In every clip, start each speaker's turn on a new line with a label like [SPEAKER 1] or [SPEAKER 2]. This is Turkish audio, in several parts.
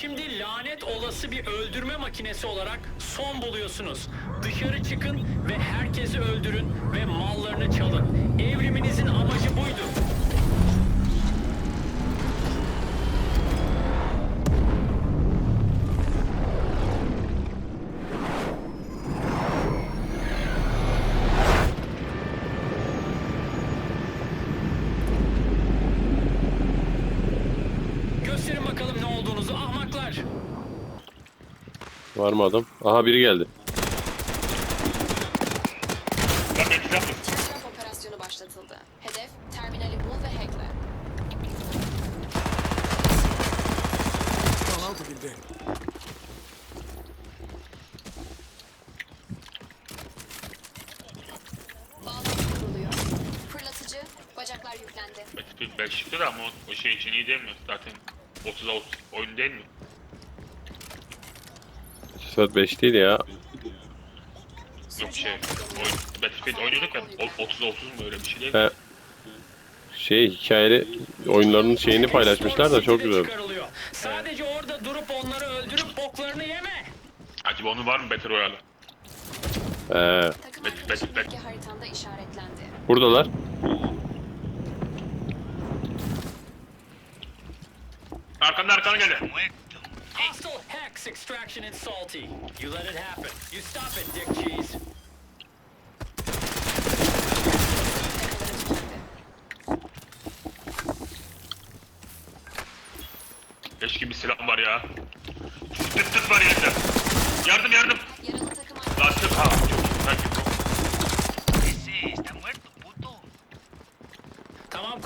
[SPEAKER 1] şimdi lanet olası bir öldürme makinesi olarak son buluyorsunuz. Dışarı çıkın ve herkesi öldürün ve mallarını çalın. Evriminizin amacı buydu.
[SPEAKER 2] Var mı adam? Aha biri geldi.
[SPEAKER 3] Telgraf operasyonu başlatıldı. Hedef terminali bul ve hackle. Bağlantı kuruluyor. Fırlatıcı, bacaklar yüklendi.
[SPEAKER 4] Battlefield 5 çıktı da ama o, o şey için iyi değil mi? Zaten 30'a 30 oyun değil mi?
[SPEAKER 2] Saat 5 değil ya.
[SPEAKER 4] Yok şey, oyun, Battlefield oynuyorduk ya, o- 30'a 30 mu öyle bir şey değil mi?
[SPEAKER 2] He. Şey hikayeli oyunlarının şeyini paylaşmışlar da çok güzel.
[SPEAKER 1] Çıkarılıyor. Sadece orada durup onları öldürüp boklarını yeme.
[SPEAKER 4] Acaba onun var mı Battle Royale'ı?
[SPEAKER 2] He.
[SPEAKER 3] Takım
[SPEAKER 4] Bet- bet-
[SPEAKER 3] arkadaşındaki haritanda işaretlendi.
[SPEAKER 2] Buradalar.
[SPEAKER 4] Arkanda arkana geldi.
[SPEAKER 1] Hostile hex extraction in salty. You let it happen. You stop it, dick cheese.
[SPEAKER 4] Leş gibi silah var ya. Tık tık var yerinde. Yardım yardım.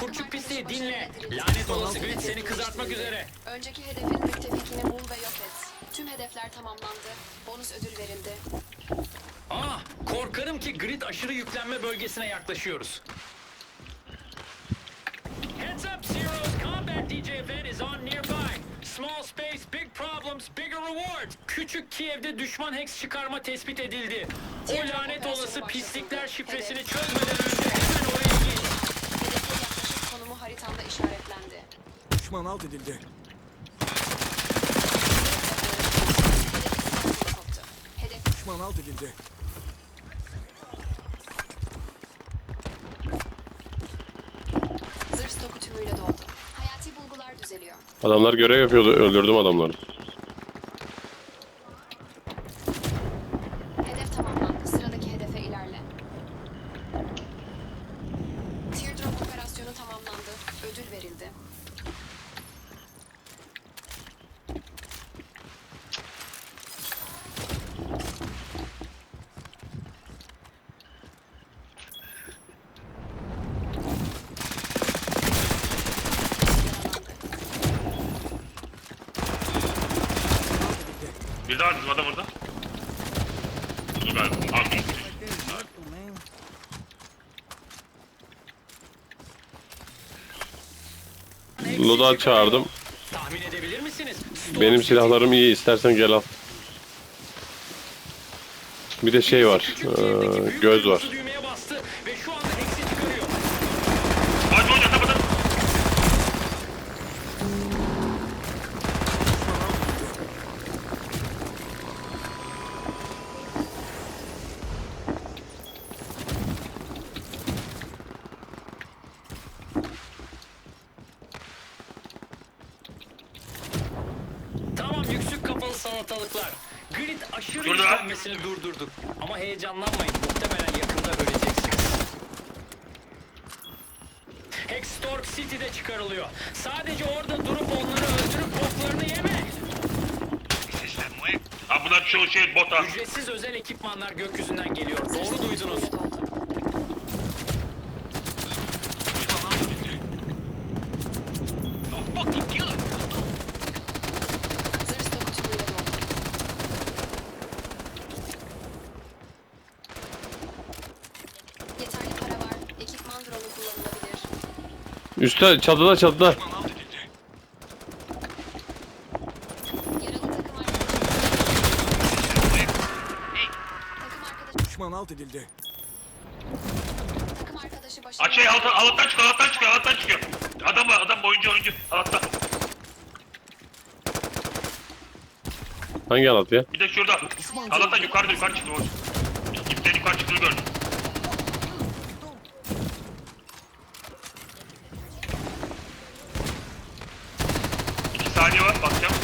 [SPEAKER 1] Kurçuk pisliği dinle. Lanet olası grid seni kızartmak üzere.
[SPEAKER 3] Önceki hedefin müttefikini bul ve yok et. Tüm hedefler tamamlandı. Bonus ödül verildi.
[SPEAKER 1] Ah, korkarım ki grid aşırı yüklenme bölgesine yaklaşıyoruz. Heads up, Zeros. Combat DJ event is on nearby. Small space, big problems, bigger rewards. Küçük Kiev'de düşman hex çıkarma tespit edildi. O lanet olası pislikler şifresini çözmeden önce hemen oraya git.
[SPEAKER 3] Hedefin yaklaşık konumu haritamda işaretlendi.
[SPEAKER 5] Düşman alt edildi. Düşman alt edildi.
[SPEAKER 3] zırh stoku tümüyle doldu. Hayati bulgular düzeliyor.
[SPEAKER 2] Adamlar görev yapıyordu. Öldürdüm adamları.
[SPEAKER 3] Hedef tamamlandı. Sıradaki hedefe ilerle. Teardrop operasyonu tamamlandı. Ödül verildi.
[SPEAKER 4] Daha bizim adam orada.
[SPEAKER 6] Man.
[SPEAKER 1] Hex
[SPEAKER 2] Loadout
[SPEAKER 1] çıkarıyor.
[SPEAKER 2] çağırdım.
[SPEAKER 1] Tahmin edebilir misiniz?
[SPEAKER 2] Benim silahlarım iyi. İstersen gel al. Bir de şey var. Ee, göz var.
[SPEAKER 1] Kafalı salatalıklar. Grid aşırı
[SPEAKER 4] Dur lan.
[SPEAKER 1] işlenmesini durdurduk. Ama heyecanlanmayın. Muhtemelen yakında öleceksiniz. Hextork City'de çıkarılıyor. Sadece orada durup onları öldürüp boklarını yeme.
[SPEAKER 4] Ha bunlar çoğu şey bot ha.
[SPEAKER 1] Ücretsiz özel ekipmanlar gökyüzünden geliyor. Doğru duydunuz.
[SPEAKER 3] tümüyle doldu.
[SPEAKER 6] No fucking kill him, puto.
[SPEAKER 3] Zırh stoku tümüyle doldu. Yeterli para var. Drone'u kullanılabilir.
[SPEAKER 2] Üstte çatıda çatıda.
[SPEAKER 6] Düşman alt edildi.
[SPEAKER 3] Yaralı takım arkadaşı.
[SPEAKER 6] Hey,
[SPEAKER 3] Takım arkadaşı.
[SPEAKER 5] Düşman alt edildi.
[SPEAKER 3] Takım arkadaşı başına.
[SPEAKER 4] Aç şey alttan, alttan çıkıyor, alttan çıkıyor, alttan çıkıyor. Adam var, adam oyuncu oyuncu. Alttan.
[SPEAKER 2] Hangi alat ya?
[SPEAKER 4] Bir de şurada. Allah'tan yukarıda yukarı çıktı o. İpten yukarı çıktığını gördüm. İki saniye var bakacağım.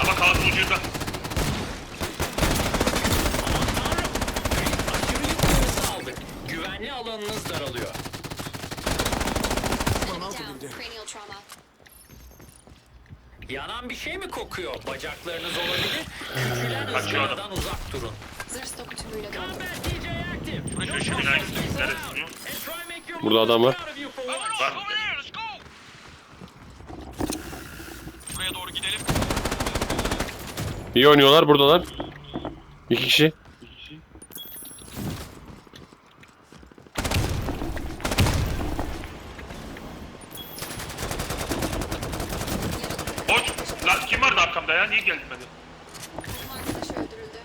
[SPEAKER 4] Ama kalsın ucunda.
[SPEAKER 1] Aşırı yüklemesi aldık. Güvenli alanınız daralıyor.
[SPEAKER 3] Down. Cranial trauma.
[SPEAKER 1] Yanan bir şey mi kokuyor? Bacaklarınız olabilir. Küçülen
[SPEAKER 4] Kaçıyor adam.
[SPEAKER 1] ızgaradan uzak durun.
[SPEAKER 3] Zırh stoku tümüyle doldu.
[SPEAKER 2] Burada adam var.
[SPEAKER 4] Var.
[SPEAKER 6] Buraya doğru gidelim.
[SPEAKER 2] İyi oynuyorlar buradalar. İki kişi.
[SPEAKER 4] Boş. Lan kim vardı arkamda ya? Niye geldin beni?
[SPEAKER 3] Takım arkadaşı öldürüldü.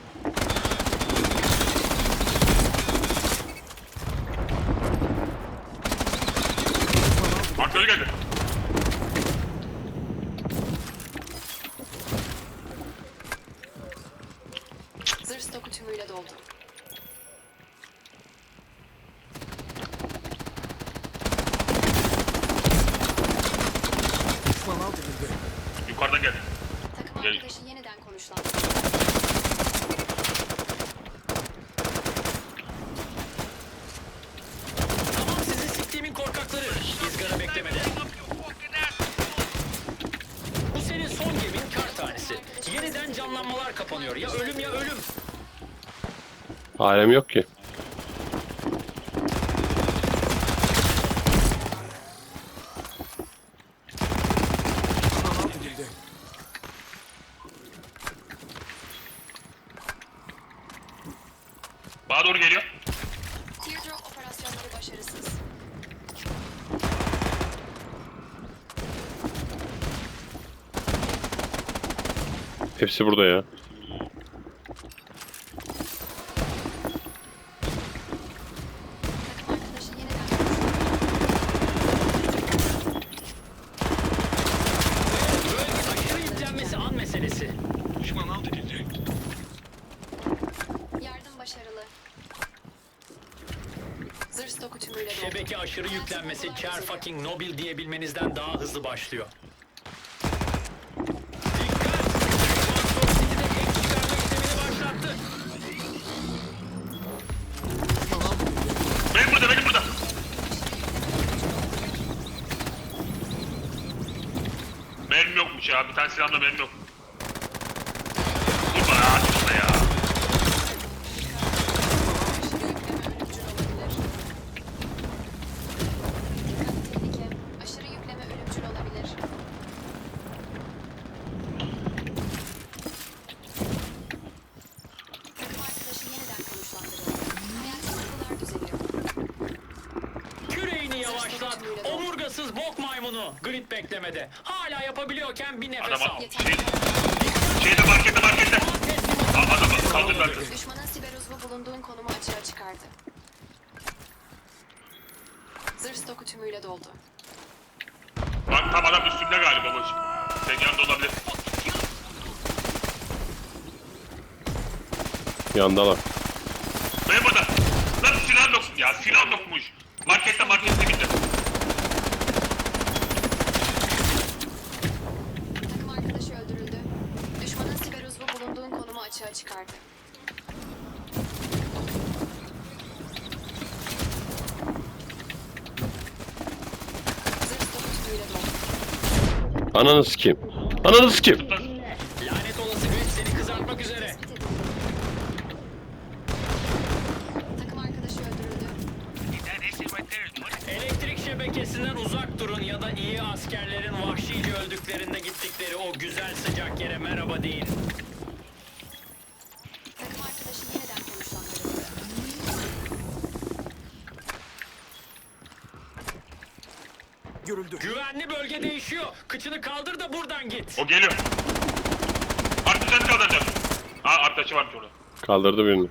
[SPEAKER 4] Arkalı geldi.
[SPEAKER 3] Zırh stoku tümüyle doldu.
[SPEAKER 5] Düşman alt edildi.
[SPEAKER 4] Yukarıdan geldi.
[SPEAKER 3] Takım
[SPEAKER 4] Gel.
[SPEAKER 3] arkadaşı yeniden konuşlandı.
[SPEAKER 1] Tamam sizi siktiğimin korkakları. İzgara beklemede.
[SPEAKER 6] Up your fucking ass.
[SPEAKER 1] Bu senin son gemin kar tanesi. Yeniden canlanmalar kapanıyor. Ya ölüm ya ölüm.
[SPEAKER 2] Alem yok ki.
[SPEAKER 4] Bana doğru geliyor.
[SPEAKER 3] Teardrop operasyonları başarısız.
[SPEAKER 2] Hepsi burada ya.
[SPEAKER 3] Takım arkadaşı yeniden konuşlandı.
[SPEAKER 1] Aşırı yüklenmesi an meselesi.
[SPEAKER 6] Düşman alt edildi.
[SPEAKER 3] Yardım başarılı. Zırh stoku tümüyle doldu.
[SPEAKER 1] Şebeke aşırı yüklenmesi char fucking nobil diyebilmenizden daha hızlı başlıyor. Dikkat!
[SPEAKER 4] Benim burada benim burada. Mermi yokmuş ya. Bir tane silahla mermi yok.
[SPEAKER 1] Maymunu. Grid beklemede. Hala yapabiliyorken bir nefes
[SPEAKER 4] Adama
[SPEAKER 1] al.
[SPEAKER 4] şey, şeyde markette markette.
[SPEAKER 1] Teslim ol.
[SPEAKER 4] A- Adamı kaldırdılar.
[SPEAKER 3] Düşmanın siber uzvu bulunduğun konumu açığa çıkardı. Zırh stoku tümüyle doldu.
[SPEAKER 4] Bak tam adam üstümde galiba boş. Senin yanında olabilir.
[SPEAKER 2] Yandalar.
[SPEAKER 4] Benim burada. Lan silah yok. Ya silah yokmuş. Markette markette gitti.
[SPEAKER 3] Takım arkadaşı öldürüldü. Düşmanın siber uzvu bulunduğun konumu açığa çıkardı. Zırh stoku tümüyle doldu.
[SPEAKER 2] Ananı sikeyim. Ananı sikeyim.
[SPEAKER 1] Lanet olası Grid seni kızartmak üzere.
[SPEAKER 3] Takım arkadaşı öldürüldü.
[SPEAKER 1] Elektrik şebekesinden uzak durun ya da iyi askerlerin vahşice öldüklerinde gittikleri o güzel sıcak yere merhaba deyin.
[SPEAKER 5] Görüldü.
[SPEAKER 1] Güvenli bölge değişiyor. Kıçını kaldır da buradan git.
[SPEAKER 4] O geliyor. Artık sen kaldıracak. Aa arkadaşı varmış orada.
[SPEAKER 2] Kaldırdı birini.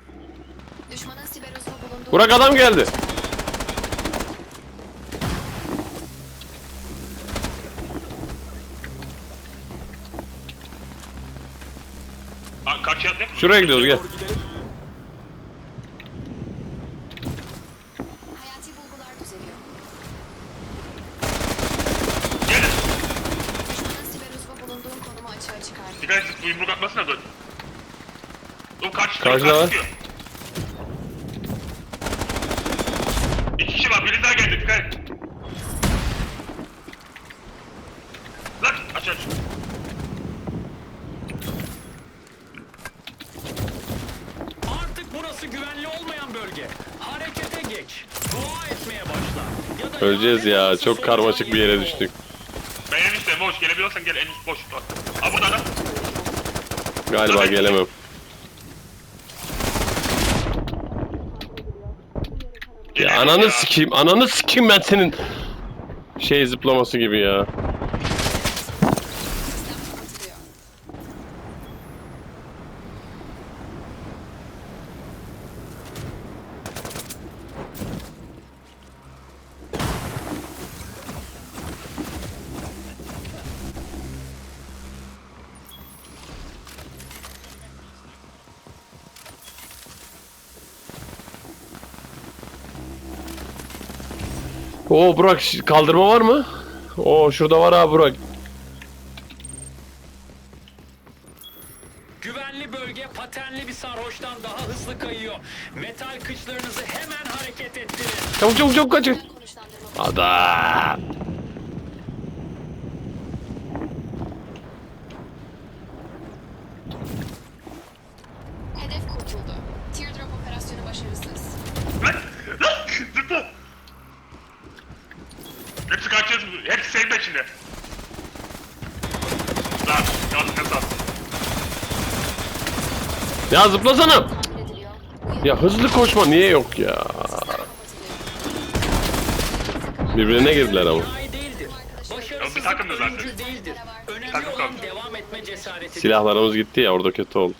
[SPEAKER 3] Düşmanın siber uzvu bulunduğu
[SPEAKER 2] Burak adam geldi.
[SPEAKER 4] karşıya atlayalım mı?
[SPEAKER 2] Şuraya gidiyoruz gel.
[SPEAKER 5] Doğru gidelim.
[SPEAKER 3] Hayati bulgular düzeliyor.
[SPEAKER 4] Gelin.
[SPEAKER 3] Düşmanın siber uzvu bulunduğun konumu açığa çıkardı.
[SPEAKER 4] Dikkat et bu yumruk atmasına dön.
[SPEAKER 2] Karşıda var.
[SPEAKER 4] İki kişi var biri daha geldi dikkat et. Lan aç aç.
[SPEAKER 1] Artık burası güvenli olmayan bölge. Harekete geç. Dua etmeye başla. Ya da
[SPEAKER 2] Öleceğiz ya. Çok karmaşık bir yere düştük.
[SPEAKER 4] Ben en üstte boş gelebiliyorsan gel en üst boş. Ha burada da.
[SPEAKER 2] Galiba gelemem. Ya
[SPEAKER 4] Gel
[SPEAKER 2] ananı sikeyim. Ananı sikeyim ben senin. Şey zıplaması gibi ya. Oo Burak kaldırma var mı? Oo şurada var ha Burak.
[SPEAKER 1] Güvenli bölge paternli bir sarhoştan daha hızlı kayıyor. Metal kıçlarınızı hemen hareket ettirin.
[SPEAKER 2] Çabuk çabuk çabuk kaçın. Adam.
[SPEAKER 3] Hedef kurtuldu. Teardrop operasyonu başarısız.
[SPEAKER 4] Lan! Lan! Zıpla! Hepsi kaçacağız. Hepsi sevme içinde. Lan! Yalnız kasa.
[SPEAKER 2] Ya zıplasana. Ya hızlı koşma niye yok ya? Birbirine girdiler ama.
[SPEAKER 1] Başarısızlık
[SPEAKER 4] bir takımdı zaten.
[SPEAKER 1] ölümcül değildir. Önemli
[SPEAKER 4] takım
[SPEAKER 1] olan
[SPEAKER 4] kaldı.
[SPEAKER 1] devam etme cesaretidir.
[SPEAKER 2] Silahlarımız gitti ya orada kötü oldu.